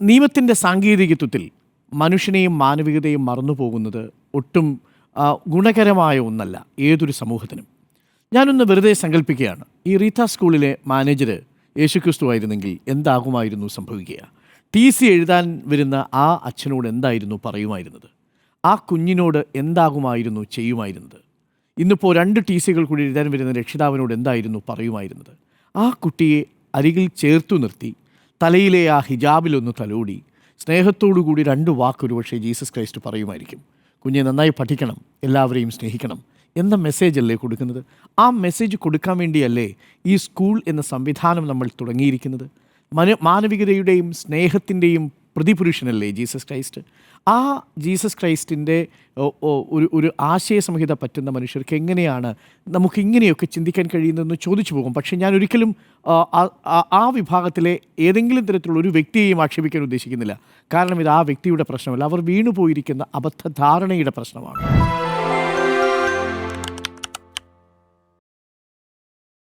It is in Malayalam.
നിയമത്തിന്റെ സാങ്കേതികത്വത്തിൽ മനുഷ്യനെയും മാനവികതയും മറന്നുപോകുന്നത് ഒട്ടും ഗുണകരമായ ഒന്നല്ല ഏതൊരു സമൂഹത്തിനും. ഞാനൊന്ന് വെറുതെ സങ്കല്പിക്കുകയാണ് ഈ റീത്ത സ്കൂളിലെ മാനേജർ യേശുക്രിസ്തു ആയിരുന്നെങ്കിൽ എന്താകുമായിരുന്നു സംഭവിക്കുക? ടി സി എഴുതാൻ വരുന്ന ആ അച്ഛനോട് എന്തായിരുന്നു പറയുമായിരുന്നത്? ആ കുഞ്ഞിനോട് എന്താകുമായിരുന്നു ചെയ്യുമായിരുന്നത്? ഇന്നിപ്പോൾ രണ്ട് ടി സികൾ കൂടി എഴുതാൻ വരുന്ന രക്ഷിതാവിനോട് എന്തായിരുന്നു പറയുമായിരുന്നത്? ആ കുട്ടിയെ അരികിൽ ചേർത്തു നിർത്തി തലയിലെ ആ ഹിജാബിലൊന്ന് തലോടി. സ്നേഹത്തോടു കൂടി രണ്ട് വാക്ക് പക്ഷേ ജീസസ് ക്രൈസ്റ്റ് പറയുമായിരിക്കും. കുഞ്ഞെ നന്നായി പഠിക്കണം. എല്ലാവരെയും സ്നേഹിക്കണം. എന്ന മെസ്സേജ് അല്ലേ കൊടുക്കുന്നത്? ആ മെസ്സേജ് കൊടുക്കാൻ വേണ്ടിയല്ലേ ഈ സ്കൂൾ എന്ന സംവിധാനം നമ്മൾ തുടങ്ങിയിരിക്കുന്നത്? മനു മാനവികതയുടെയും സ്നേഹത്തിന്റെയും പ്രതിപുരുഷനല്ലേ ജീസസ് ക്രൈസ്റ്റ്? ആ ജീസസ് ക്രൈസ്റ്റിന്റെ ഒരു ഒരു ആശയസംഹിത പറ്റുന്ന മനുഷ്യർക്ക് എങ്ങനെയാണ് നമുക്ക് ഇങ്ങനെയൊക്കെ ചിന്തിക്കാൻ കഴിയുന്നതെന്ന് ചോദിച്ചു പോകും. പക്ഷേ ഞാൻ ഒരിക്കലും ആ വിഭാഗത്തിലെ ഏതെങ്കിലും തരത്തിലുള്ള ഒരു വ്യക്തിയെയും ആക്ഷേപിക്കാൻ ഉദ്ദേശിക്കുന്നില്ല. കാരണം ഇത് ആ വ്യക്തിയുടെ പ്രശ്നമല്ല. അവർ വീണുപോയിരിക്കുന്ന അബദ്ധധാരണയുടെ പ്രശ്നമാണ്.